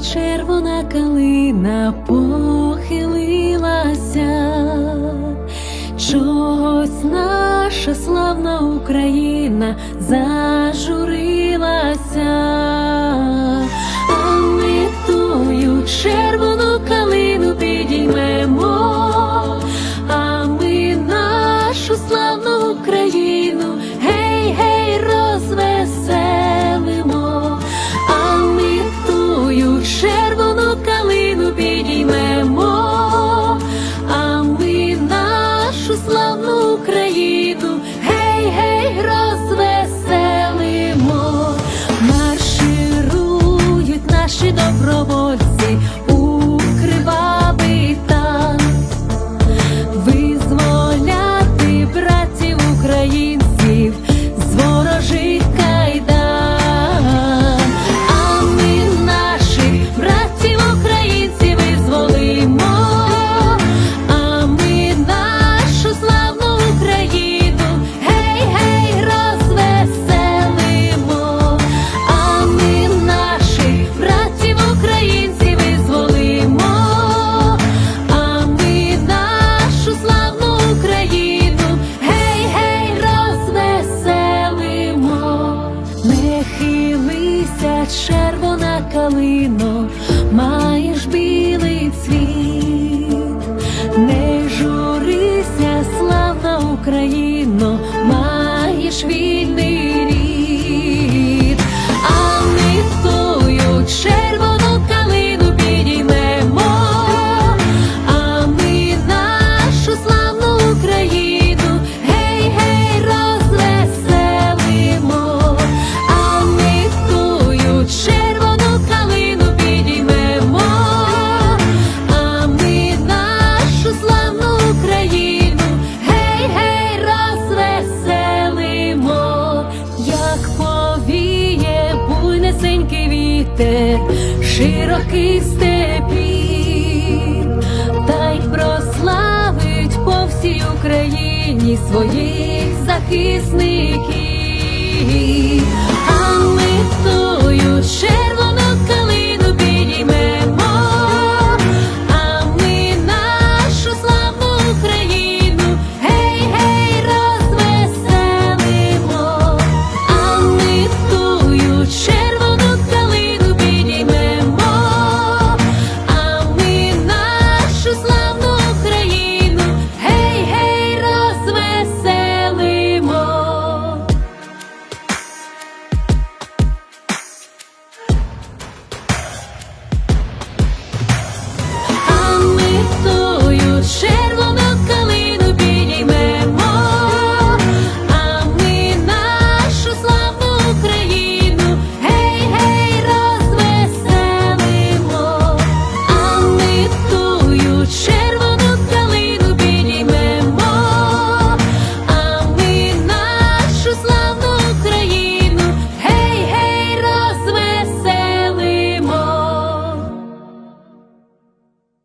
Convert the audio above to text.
червона калина похилилася, чогось наша славна Україна зажурилася, а ми тою червоною. Robo. червона калино, маєш білий цвіт, не журися, слава Україно, маєш вільний. те широких степів, та й прославить по всій Україні своїх захисників.